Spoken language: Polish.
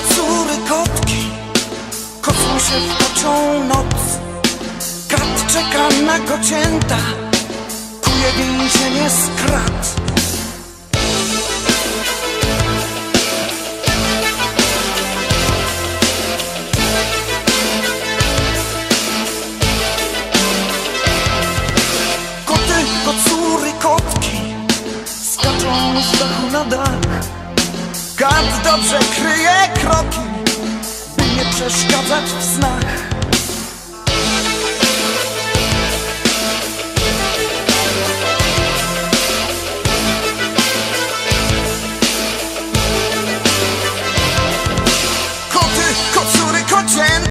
pazury kotki. Kosmu się w wtoczą noc. Kat czeka na kocięta. Kuje więzienie z krat. Koty, kocury, kotki Skaczą z dachu na dach. Kat dobrze kryje przeszkadzać w snach